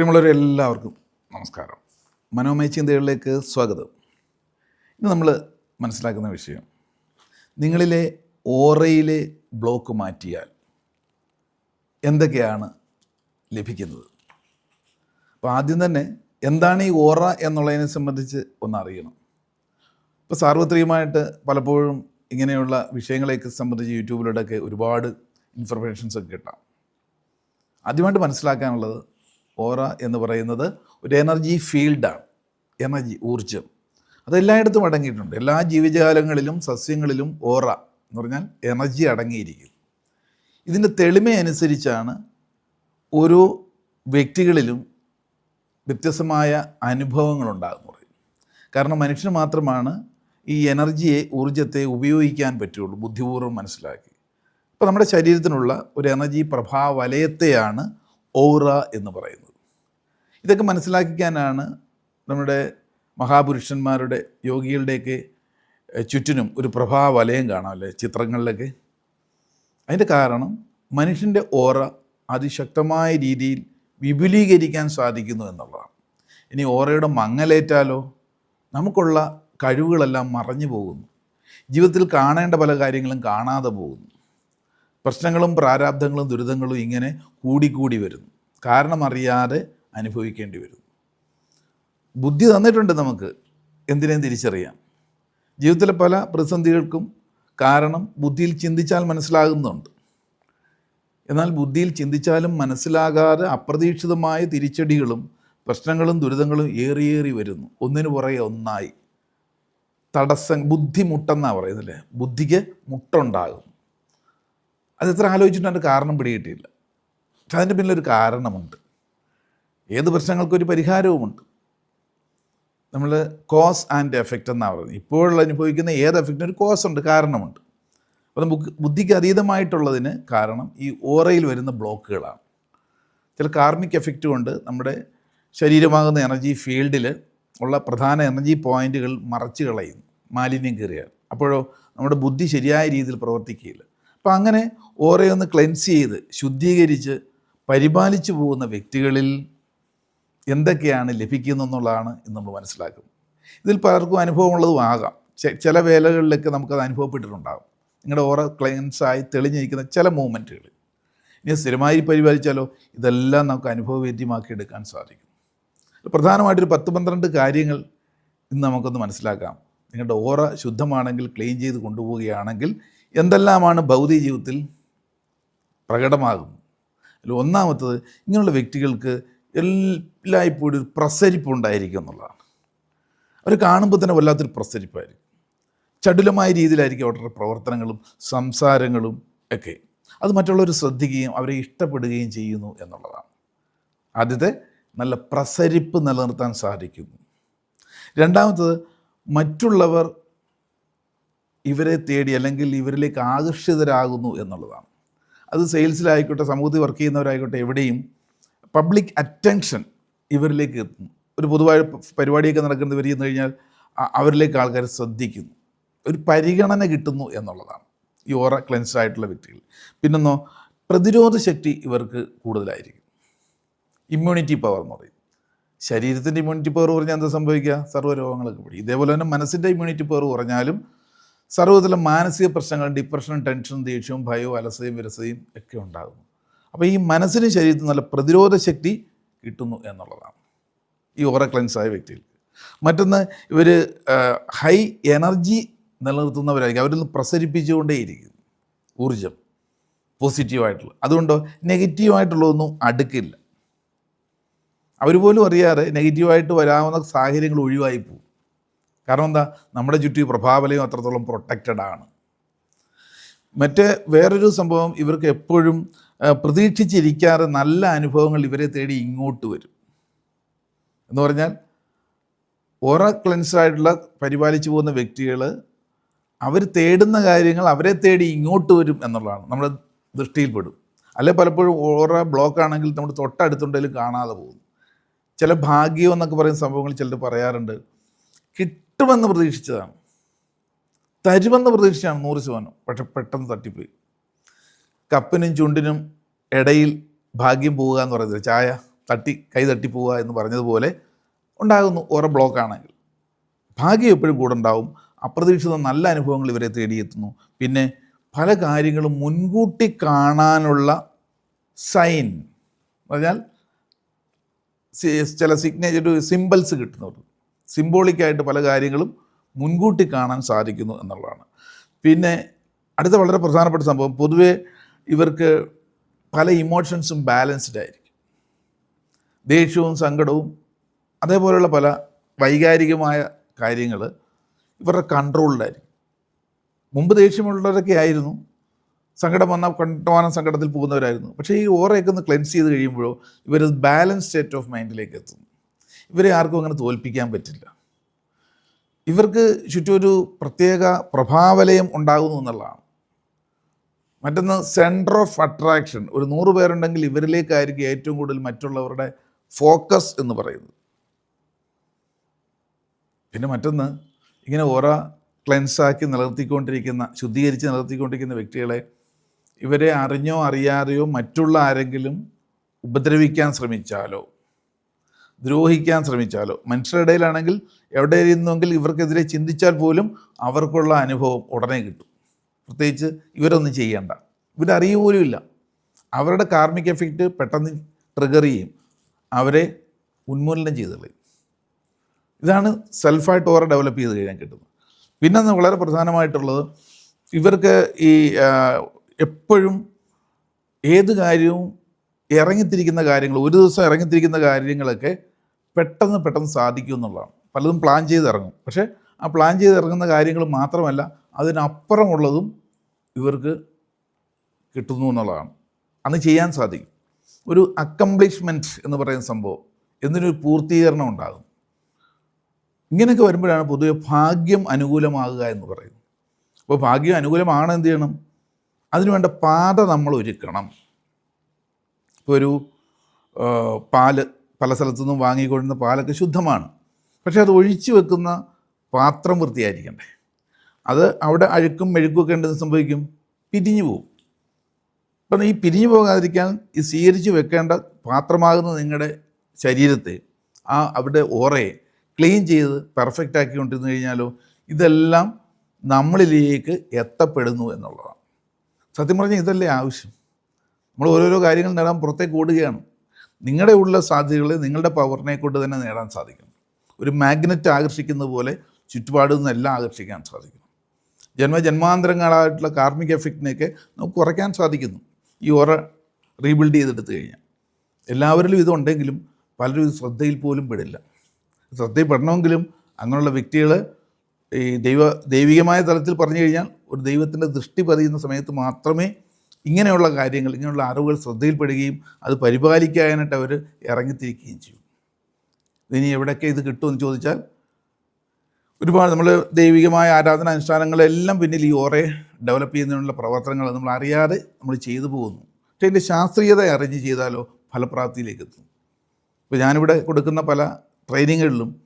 പ്രിയമുള്ളവരെ എല്ലാവർക്കും നമസ്കാരം. മനോമയ ചിന്തകളിലേക്ക് സ്വാഗതം. ഇന്ന് നമ്മൾ മനസ്സിലാക്കുന്ന വിഷയം നിങ്ങളിലെ ഓറയിലെ ബ്ലോക്ക് മാറ്റിയാൽ എന്തൊക്കെയാണ് ലഭിക്കുന്നത്? അപ്പോൾ ആദ്യം തന്നെ എന്താണ് ഈ ഓറ എന്നുള്ളതിനെ സംബന്ധിച്ച് ഒന്നറിയണം ഇപ്പോൾ സാർവത്രികമായിട്ട് പലപ്പോഴും ഇങ്ങനെയുള്ള വിഷയങ്ങളെയൊക്കെ സംബന്ധിച്ച് യൂട്യൂബിലൂടെയൊക്കെ ഒരുപാട് ഇൻഫർമേഷൻസ് ഒക്കെ കിട്ടാം. ആദ്യമായിട്ട് മനസ്സിലാക്കാനുള്ളത് ഓറ എന്ന് പറയുന്നത് ഒരു എനർജി ഫീൽഡാണ് എനർജി ഊർജം അതെല്ലായിടത്തും അടങ്ങിയിട്ടുണ്ട്. എല്ലാ ജീവജാലങ്ങളിലും സസ്യങ്ങളിലും ഓറ എന്ന് പറഞ്ഞാൽ എനർജി അടങ്ങിയിരിക്കും ഇതിന്റെ തെളിമയനുസരിച്ചാണ് ഓരോ വ്യക്തികളിലും വ്യത്യസ്തമായ അനുഭവങ്ങളുണ്ടാകുന്നു കാരണം മനുഷ്യന് മാത്രമാണ് ഈ എനർജിയെ ഊർജത്തെ ഉപയോഗിക്കാൻ പറ്റുള്ളൂ ബുദ്ധിപൂർവം മനസ്സിലാക്കി. അപ്പോൾ നമ്മുടെ ശരീരത്തിനുള്ള ഒരു എനർജി പ്രഭാവലയത്തെയാണ് ഓറ എന്ന് പറയുന്നത്. ഇതൊക്കെ മനസ്സിലാക്കിക്കാനാണ് നമ്മുടെ മഹാപുരുഷന്മാരുടെ യോഗികളുടെയൊക്കെ ചുറ്റിനും ഒരു പ്രഭാവലയം കാണാമല്ലേ ചിത്രങ്ങളിലൊക്കെ. അതിന്റെ കാരണം മനുഷ്യന്റെ ഓറ അതിശക്തമായ രീതിയിൽ വിപുലീകരിക്കാൻ സാധിക്കുന്നു എന്നുള്ളതാണ്. ഇനി ഓറയുടെ മങ്ങലേറ്റാലോ നമുക്കുള്ള കഴിവുകളെല്ലാം മറഞ്ഞു പോകുന്നു. ജീവിതത്തിൽ കാണേണ്ട പല കാര്യങ്ങളും കാണാതെ പോകുന്നു. പ്രശ്നങ്ങളും പ്രാരാബ്ധങ്ങളും ദുരിതങ്ങളും ഇങ്ങനെ കൂടിക്കൂടി വരുന്നു. കാരണമറിയാതെ അനുഭവിക്കേണ്ടി വരും ബുദ്ധി തന്നിട്ടുണ്ട് നമുക്ക്. എന്തിനേയും തിരിച്ചറിയാം. ജീവിതത്തിലെ പല പ്രതിസന്ധികൾക്കും കാരണം ബുദ്ധിയിൽ ചിന്തിച്ചാൽ മനസ്സിലാകുന്നുണ്ട്. എന്നാൽ ബുദ്ധിയിൽ ചിന്തിച്ചാലും മനസ്സിലാകാതെ അപ്രതീക്ഷിതമായ തിരിച്ചടികളും പ്രശ്നങ്ങളും ദുരിതങ്ങളും ഏറിയേറി വരുന്നു. ഒന്നിനു പുറകെ ഒന്നായി. തടസ്സം ബുദ്ധിമുട്ടെന്നാണ് പറയുന്നില്ലേ ബുദ്ധിക്ക് മുട്ടുണ്ടാകും. അത് എത്ര ആലോചിച്ചിട്ട് അതിന്റെ കാരണം പിടികിട്ടിയില്ല. പക്ഷെ അതിന്റെ പിന്നിലൊരു കാരണമുണ്ട്. ഏത് പ്രശ്നങ്ങൾക്കൊരു പരിഹാരവുമുണ്ട്. നമ്മൾ കോസ് ആൻഡ് എഫക്റ്റ് എന്നാണ് പറയുന്നത്. ഇപ്പോൾ അനുഭവിക്കുന്ന ഏത് എഫക്റ്റിനും ഒരു കോസ് ഉണ്ട് കാരണമുണ്ട്. അപ്പോൾ നമുക്ക് ബുദ്ധിക്ക് അതീതമായിട്ടുള്ളതിന് കാരണം ഈ ഓറയിൽ വരുന്ന ബ്ലോക്കുകളാണ്. ചില കാർമിക് എഫക്റ്റ് കൊണ്ട് നമ്മുടെ ശരീരമാകുന്ന എനർജി ഫീൽഡിൽ ഉള്ള പ്രധാന എനർജി പോയിന്റുകൾ മറച്ചു കളയുന്നു മാലിന്യം കയറിയാൽ അപ്പോഴോ നമ്മുടെ ബുദ്ധി ശരിയായ രീതിയിൽ പ്രവർത്തിക്കുകയില്ല. അപ്പോൾ അങ്ങനെ ഓറയൊന്ന് ക്ലെൻസ് ചെയ്ത് ശുദ്ധീകരിച്ച് പരിപാലിച്ചു പോകുന്ന വ്യക്തികളിൽ എന്തൊക്കെയാണ് ലഭിക്കുന്നതെന്നുള്ളതാണ് ഇന്ന് നമ്മൾ മനസ്സിലാക്കും ഇതിൽ പലർക്കും അനുഭവമുള്ളതും ആകാം. ചില വേലകളിലൊക്കെ നമുക്കത് അനുഭവപ്പെട്ടിട്ടുണ്ടാകും. നിങ്ങളുടെ ഓറ ക്ലയൻസായി തെളിഞ്ഞിരിക്കുന്ന ചില മൂമെന്റുകൾ ഇനി സ്ഥിരമായി പരിപാലിച്ചാലോ? ഇതെല്ലാം നമുക്ക് അനുഭവവേദ്യമാക്കി എടുക്കാൻ സാധിക്കും. പ്രധാനമായിട്ടൊരു പത്ത് പന്ത്രണ്ട് കാര്യങ്ങൾ ഇന്ന് നമുക്കൊന്ന് മനസ്സിലാക്കാം. നിങ്ങളുടെ ഓറ ശുദ്ധമാണെങ്കിൽ ക്ലീൻ ചെയ്ത് കൊണ്ടുപോവുകയാണെങ്കിൽ എന്തെല്ലാമാണ് ഭൗതിക ജീവിതത്തിൽ പ്രകടമാകുന്നത്? അതിൽ ഒന്നാമത്തത് ഇങ്ങനെയുള്ള വ്യക്തികൾക്ക് എല്ലായ്പ്പോഴും ഒരു പ്രസരിപ്പുണ്ടായിരിക്കും എന്നുള്ളതാണ്. അവർ കാണുമ്പോൾ തന്നെ വല്ലാത്തൊരു പ്രസരിപ്പായിരിക്കും. ചടുലമായ രീതിയിലായിരിക്കും അവരുടെ പ്രവർത്തനങ്ങളും സംസാരങ്ങളും ഒക്കെ. അത് മറ്റുള്ളവർ ശ്രദ്ധിക്കുകയും അവരെ ഇഷ്ടപ്പെടുകയും ചെയ്യുന്നു എന്നുള്ളതാണ്. ആദ്യത്തെ നല്ല പ്രസരിപ്പ് നിലനിർത്താൻ സാധിക്കുന്നു. രണ്ടാമത്തത് മറ്റുള്ളവർ ഇവരെ തേടി അല്ലെങ്കിൽ ഇവരിലേക്ക് ആകർഷിതരാകുന്നു എന്നുള്ളതാണ്. അത് സെയിൽസിലായിക്കോട്ടെ സമൂഹത്തിൽ വർക്ക് ചെയ്യുന്നവരായിക്കോട്ടെ എവിടെയും പബ്ലിക് അറ്റൻഷൻ ഇവരിലേക്ക് എത്തുന്നു. ഒരു പൊതുവായ പരിപാടിയൊക്കെ നടക്കുന്നത് ഇവർ ചെന്ന് കഴിഞ്ഞാൽ അവരിലേക്ക് ആൾക്കാർ ശ്രദ്ധിക്കുന്നു. ഒരു പരിഗണന കിട്ടുന്നു എന്നുള്ളതാണ്. ഈ ഓറ ക്ലെൻസ് ആയിട്ടുള്ള വ്യക്തികൾ. പിന്നൊന്നോ പ്രതിരോധ ശക്തി ഇവർക്ക് കൂടുതലായിരിക്കും. ഇമ്മ്യൂണിറ്റി പവർ എന്ന് പറയും. ശരീരത്തിന്റെ ഇമ്മ്യൂണിറ്റി പവർ കുറഞ്ഞാൽ എന്താ സംഭവിക്കുക? സർവരോഗങ്ങളൊക്കെ പിടിക്കും. ഇതേപോലെ തന്നെ മനസ്സിന്റെ ഇമ്മ്യൂണിറ്റി പവർ കുറഞ്ഞാലും സർവതരം മാനസിക പ്രശ്നങ്ങൾ ഡിപ്രഷനും ടെൻഷനും ദേഷ്യവും ഭയവും അലസതയും വിരസതയും ഒക്കെ ഉണ്ടാകുന്നു. അപ്പോൾ ഈ മനസ്സിന് ശരീരത്തിനും നല്ല പ്രതിരോധ ശക്തി കിട്ടുന്നു എന്നുള്ളതാണ്. ഈ ഓറ ക്ലെൻസ് ആയ വ്യക്തികൾക്ക്. മറ്റൊന്ന് ഇവർ ഹൈ എനർജി നിലനിർത്തുന്നവരായിരിക്കും. അവരിൽ നിന്ന് പ്രസരിപ്പിച്ചുകൊണ്ടേയിരിക്കും ഊർജം പോസിറ്റീവായിട്ടുള്ള അതുകൊണ്ടോ നെഗറ്റീവായിട്ടുള്ളതൊന്നും അടുക്കില്ല. അവർ പോലും അറിയാതെ നെഗറ്റീവായിട്ട് വരാവുന്ന സാഹചര്യങ്ങൾ ഒഴിവായി പോകും. കാരണം എന്താ? നമ്മുടെ ചുറ്റും പ്രഭാവലയം അത്രത്തോളം പ്രൊട്ടക്റ്റഡ് ആണ് മറ്റേ വേറൊരു സംഭവം ഇവർക്ക് എപ്പോഴും പ്രതീക്ഷിച്ചിരിക്കാതെ നല്ല അനുഭവങ്ങൾ ഇവരെ തേടി ഇങ്ങോട്ട് വരും. എന്ന് പറഞ്ഞാൽ ഓറ ക്ലെൻസ് ആയിട്ടുള്ള പരിപാലിച്ചു പോകുന്ന വ്യക്തികൾ അവർ തേടുന്ന കാര്യങ്ങൾ അവരെ തേടി ഇങ്ങോട്ട് വരും എന്നുള്ളതാണ്. നമ്മുടെ ദൃഷ്ടിയിൽപ്പെടും. അല്ലെ പലപ്പോഴും ഓറ ബ്ലോക്ക് ആണെങ്കിൽ നമ്മുടെ തൊട്ടടുത്തുണ്ടെങ്കിലും കാണാതെ പോകും. ചില ഭാഗ്യം എന്നൊക്കെ പറയുന്ന സംഭവങ്ങൾ ചിലർ പറയാറുണ്ട്. കിട്ടുമെന്ന് പ്രതീക്ഷിച്ചതാണ്. തരുമെന്ന് പ്രതീക്ഷിച്ചാണ് നൂറ് ശതമാനം. പക്ഷെ പെട്ടെന്ന് തട്ടിപ്പോയി. കപ്പിനും ചുണ്ടിനും ഇടയിൽ ഭാഗ്യം പോവുക എന്ന് പറയുന്നത് ചായ തട്ടി കൈ തട്ടി പോവുക എന്ന് പറഞ്ഞതുപോലെ ഉണ്ടാകുന്നു ഓരോ ബ്ലോക്കാണെങ്കിൽ. ഭാഗ്യം എപ്പോഴും കൂടെ ഉണ്ടാവും. അപ്രതീക്ഷിത നല്ല അനുഭവങ്ങൾ ഇവരെ തേടിയെത്തുന്നു. പിന്നെ പല കാര്യങ്ങളും മുൻകൂട്ടി കാണാനുള്ള സൈൻ പറഞ്ഞാൽ ചില സിഗ്നേച്ചർ സിമ്പിൾസ് കിട്ടുന്നുണ്ട്. സിംബോളിക്കായിട്ട് പല കാര്യങ്ങളും മുൻകൂട്ടി കാണാൻ സാധിക്കുന്നു എന്നുള്ളതാണ്. പിന്നെ അടുത്ത വളരെ പ്രധാനപ്പെട്ട സംഭവം പൊതുവെ ഇവർക്ക് പല ഇമോഷൻസും ബാലൻസ്ഡ് ആയിരിക്കും. ദേഷ്യവും സങ്കടവും അതേപോലെയുള്ള പല വൈകാരികമായ കാര്യങ്ങൾ ഇവരുടെ കൺട്രോളിലായിരിക്കും മുമ്പ് ദേഷ്യമുള്ളവരൊക്കെ ആയിരുന്നു. സങ്കടം വന്നാൽ കണ്ടമാനം സങ്കടത്തിൽ പോകുന്നവരായിരുന്നു. പക്ഷേ ഈ ഓറയൊക്കെ ഒന്ന് ക്ലെൻസ് ചെയ്ത് കഴിയുമ്പോഴോ ഇവർ ബാലൻസ് സ്റ്റേറ്റ് ഓഫ് മൈൻഡിലേക്ക് എത്തുന്നു. ഇവരെ ആർക്കും അങ്ങനെ തോൽപ്പിക്കാൻ പറ്റില്ല. ഇവർക്ക് ചുറ്റും ഒരു പ്രത്യേക പ്രഭാവലയം ഉണ്ടാകുന്നു എന്നുള്ളതാണ്. മറ്റൊന്ന് സെന്റർ ഓഫ് അട്രാക്ഷൻ ഒരു നൂറ് പേരുണ്ടെങ്കിൽ ഇവരിലേക്കായിരിക്കും ഏറ്റവും കൂടുതൽ മറ്റുള്ളവരുടെ ഫോക്കസ് എന്ന് പറയുന്നത്. പിന്നെ മറ്റൊന്ന് ഇങ്ങനെ ഓരോ ക്ലെൻസാക്കി നിലനിർത്തിക്കൊണ്ടിരിക്കുന്ന ശുദ്ധീകരിച്ച് നിലനിർത്തിക്കൊണ്ടിരിക്കുന്ന വ്യക്തികളെ ഇവരെ അറിഞ്ഞോ അറിയാതെയോ മറ്റുള്ള ആരെങ്കിലും ഉപദ്രവിക്കാൻ ശ്രമിച്ചാലോ ദ്രോഹിക്കാൻ ശ്രമിച്ചാലോ മനുഷ്യരുടെ ഇടയിലാണെങ്കിൽ എവിടെ ഇരുന്നെങ്കിൽ ഇവർക്കെതിരെ ചിന്തിച്ചാൽ പോലും അവർക്കുള്ള അനുഭവം ഉടനെ കിട്ടും. പ്രത്യേകിച്ച് ഇവരൊന്നും ചെയ്യേണ്ട. ഇവരറിയ ഇല്ല അവരുടെ കാർമിക് എഫക്റ്റ് പെട്ടെന്ന് ട്രിഗർ ചെയ്യും. അവരെ ഉന്മൂലനം ചെയ്ത് കളയും. ഇതാണ് സെൽഫായിട്ട് ഓരോ ഡെവലപ്പ് ചെയ്ത് കഴിഞ്ഞാൽ കിട്ടുന്നത്. പിന്നെ വളരെ പ്രധാനമായിട്ടുള്ളത് ഇവർക്ക് ഈ എപ്പോഴും ഏത് കാര്യവും ഇറങ്ങിത്തിരിക്കുന്ന കാര്യങ്ങൾ ഒരു ദിവസം ഇറങ്ങിത്തിരിക്കുന്ന കാര്യങ്ങളൊക്കെ പെട്ടെന്ന് പെട്ടെന്ന് സാധിക്കും എന്നുള്ളതാണ്. പലതും പ്ലാൻ ചെയ്ത് ഇറങ്ങും. പക്ഷേ ആ പ്ലാൻ ചെയ്ത് ഇറങ്ങുന്ന കാര്യങ്ങൾ മാത്രമല്ല അതിനപ്പുറമുള്ളതും ഇവർക്ക് കിട്ടുന്നു എന്നുള്ളതാണ്. അന്ന് ചെയ്യാൻ സാധിക്കും. ഒരു അക്കംപ്ലിഷ്മെന്റ് എന്ന് പറയുന്ന സംഭവം എന്തിനൊരു പൂർത്തീകരണം ഉണ്ടാകും? ഇങ്ങനെയൊക്കെ വരുമ്പോഴാണ് പൊതുവെ ഭാഗ്യം അനുകൂലമാകുക എന്ന് പറയുന്നത്. അപ്പോൾ ഭാഗ്യം അനുകൂലമാണ് എന്ത് ചെയ്യണം? അതിനുവേണ്ട പാത നമ്മൾ ഒരുക്കണം. ഇപ്പോൾ ഒരു പാൽ പല സ്ഥലത്തു നിന്നും വാങ്ങിക്കൊണ്ടിരുന്ന പാലൊക്കെ ശുദ്ധമാണ്. പക്ഷേ അത് ഒഴിച്ചു വെക്കുന്ന പാത്രം വൃത്തിയായിരിക്കണ്ടേ? അത് അവിടെ അഴുക്കും മെഴുക്കും ഒക്കെ ഉണ്ടെന്ന് സംഭവിക്കും. പിരിഞ്ഞു പോകും അപ്പം ഈ പിരിഞ്ഞു പോകാതിരിക്കാൻ ഈ സ്വീകരിച്ച് വെക്കേണ്ട പാത്രമാകുന്ന നിങ്ങളുടെ ശരീരത്തെ. ആ അവിടെ ഓറയെ ക്ലീൻ ചെയ്ത് പെർഫെക്റ്റ് ആക്കിക്കൊണ്ടിരുന്നു കഴിഞ്ഞാലോ ഇതെല്ലാം നമ്മളിലേക്ക് എത്തപ്പെടുന്നു എന്നുള്ളതാണ്. സത്യം പറഞ്ഞാൽ ഇതല്ലേ ആവശ്യം. നമ്മൾ ഓരോരോ കാര്യങ്ങൾ നേടാൻ പുറത്തേക്ക് ഓടുകയാണ്. നിങ്ങളുടെ ഉള്ള സാധ്യതകളെ നിങ്ങളുടെ പവറിനെ കൊണ്ട് തന്നെ നേടാൻ സാധിക്കും. ഒരു മാഗ്നറ്റ് ആകർഷിക്കുന്ന പോലെ ചുറ്റുപാടിൽ നിന്നെല്ലാം ആകർഷിക്കാൻ സാധിക്കും. ജന്മജന്മാന്തരങ്ങളായിട്ടുള്ള കാർമിക എഫക്റ്റിനെയൊക്കെ നമുക്ക് കുറയ്ക്കാൻ സാധിക്കുന്നു. ഈ ഓറ റീബിൽഡ് ചെയ്തെടുത്തു കഴിഞ്ഞാൽ. എല്ലാവരിലും ഇതുണ്ടെങ്കിലും പലരും ഇത് ശ്രദ്ധയിൽ പോലും പെടില്ല. ശ്രദ്ധയിൽ പെടണമെങ്കിലും അങ്ങനെയുള്ള വ്യക്തികൾ ഈ ദൈവ ദൈവികമായ തലത്തിൽ പറഞ്ഞു കഴിഞ്ഞാൽ ഒരു ദൈവത്തിന്റെ ദൃഷ്ടി പതിയുന്ന സമയത്ത് മാത്രമേ ഇങ്ങനെയുള്ള കാര്യങ്ങൾ ഇങ്ങനെയുള്ള അറിവുകൾ ശ്രദ്ധയിൽപ്പെടുകയും അത് പരിപാലിക്കാനായിട്ട് അവർ ഇറങ്ങിത്തിരിക്കുകയും ചെയ്യും. ഇനി എവിടെയൊക്കെ ഇത് കിട്ടുമെന്ന് ചോദിച്ചാൽ ഒരുപാട് നമ്മൾ ദൈവികമായ ആരാധന അനുഷ്ഠാനങ്ങളെല്ലാം പിന്നിൽ ഈ ഓറെ ഡെവലപ്പ് ചെയ്യുന്നതിനുള്ള പ്രവർത്തനങ്ങൾ നമ്മൾ അറിയാതെ നമ്മൾ ചെയ്തു പോകുന്നു. പക്ഷേ അതിന്റെ ശാസ്ത്രീയത അറിഞ്ഞ് ചെയ്താലോ ഫലപ്രാപ്തിയിലേക്ക് എത്തും. ഇപ്പോൾ ഞാനിവിടെ കൊടുക്കുന്ന പല ട്രെയിനിങ്ങുകളിലും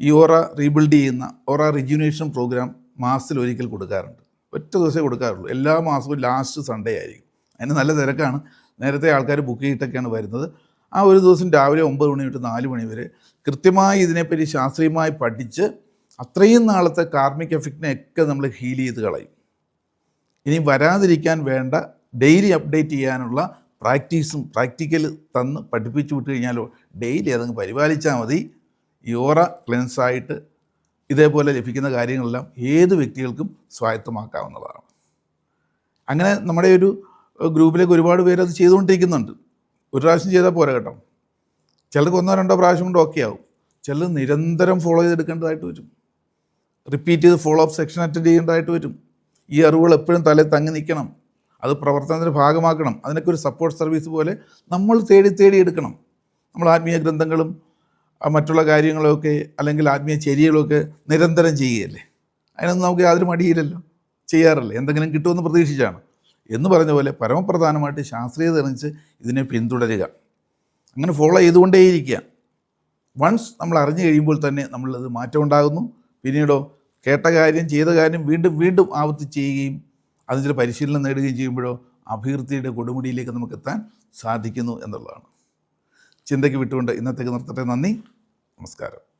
ഈ ഓറ റീബിൽഡ് ചെയ്യുന്ന ഓറ റിജ്യൂനേഷൻ പ്രോഗ്രാം മാസത്തിൽ ഒരിക്കൽ കൊടുക്കാറുണ്ട്. ഒറ്റ ദിവസമേ കൊടുക്കാറുള്ളൂ. എല്ലാ മാസവും ലാസ്റ്റ് സൺഡേ ആയിരിക്കും. അതിന് നല്ല തിരക്കാണ്. നേരത്തെ ആൾക്കാർ ബുക്ക് ചെയ്തിട്ടൊക്കെയാണ് വരുന്നത്. ആ ഒരു ദിവസം രാവിലെ ഒമ്പത് മണി തൊട്ട് നാല് മണി വരെ കൃത്യമായി ഇതിനെപ്പറ്റി ശാസ്ത്രീയമായി പഠിച്ച് അത്രയും നാളത്തെ കാർമിക് എഫക്റ്റിനെയൊക്കെ നമ്മൾ ഹീൽ ചെയ്ത് കളയും. ഇനി വരാതിരിക്കാൻ വേണ്ട ഡെയിലി അപ്ഡേറ്റ് ചെയ്യാനുള്ള പ്രാക്ടീസും പ്രാക്ടിക്കൽ തന്ന് പഠിപ്പിച്ചു വിട്ട് കഴിഞ്ഞാലോ ഡെയിലി അതങ്ങ് പരിപാലിച്ചാൽ മതി. യോറ ക്ലെൻസായിട്ട് ഇതേപോലെ ലഭിക്കുന്ന കാര്യങ്ങളെല്ലാം ഏത് വ്യക്തികൾക്കും സ്വായത്തമാക്കാവുന്നതാണ്. അങ്ങനെ നമ്മുടെ ഒരു ഗ്രൂപ്പിലേക്ക് ഒരുപാട് പേര് അത് ചെയ്തുകൊണ്ടിരിക്കുന്നുണ്ട്. ഒരു പ്രാവശ്യം ചെയ്താൽ പോരാ കേട്ടോ. ചിലർക്ക് ഒന്നോ രണ്ടോ പ്രാവശ്യം കൊണ്ട് ഓക്കെ ആവും. ചിലർ നിരന്തരം ഫോളോ ചെയ്തെടുക്കേണ്ടതായിട്ട് വരും. റിപ്പീറ്റ് ചെയ്ത് ഫോളോ അപ്പ് സെക്ഷൻ അറ്റൻഡ് ചെയ്യേണ്ടതായിട്ട് വരും. ഈ അറിവുകൾ എപ്പോഴും തലേ തങ്ങി നിൽക്കണം. അത് പ്രവർത്തനത്തിന്റെ ഭാഗമാക്കണം. അതിനൊക്കെ ഒരു സപ്പോർട്ട് സർവീസ് പോലെ നമ്മൾ തേടി തേടി എടുക്കണം. നമ്മൾ ആത്മീയ ഗ്രന്ഥങ്ങളും മറ്റുള്ള കാര്യങ്ങളൊക്കെ അല്ലെങ്കിൽ ആത്മീയ ചര്യകളൊക്കെ നിരന്തരം ചെയ്യുകയല്ലേ? അതിനൊന്നും നമുക്ക് യാതൊരു മടിയില്ലല്ലോ. ചെയ്യാറില്ല? എന്തെങ്കിലും കിട്ടുമെന്ന് പ്രതീക്ഷിച്ചാണ്. എന്ന് പറഞ്ഞ പോലെ പരമപ്രധാനമായിട്ട് ശാസ്ത്രീയത അറിഞ്ഞ് ഇതിനെ പിന്തുടരുക. അങ്ങനെ ഫോളോ ചെയ്തുകൊണ്ടേയിരിക്കുക. വൺസ് നമ്മൾ അറിഞ്ഞു കഴിയുമ്പോൾ തന്നെ നമ്മളത് മാറ്റം ഉണ്ടാകുന്നു പിന്നീടോ കേട്ട കാര്യം ചെയ്ത കാര്യം വീണ്ടും വീണ്ടും ആവർത്തി ചെയ്യുകയും അതിന് ചില പരിശീലനം നേടുകയും ചെയ്യുമ്പോഴോ അഭിവൃദ്ധിയുടെ കൊടുമുടിയിലേക്ക് നമുക്ക് എത്താൻ സാധിക്കുന്നു എന്നുള്ളതാണ്. ചിന്തയ്ക്ക് വിട്ടുകൊണ്ട് ഇന്നത്തേക്ക് നിർത്തട്ടെ. നന്ദി. നമസ്കാരം.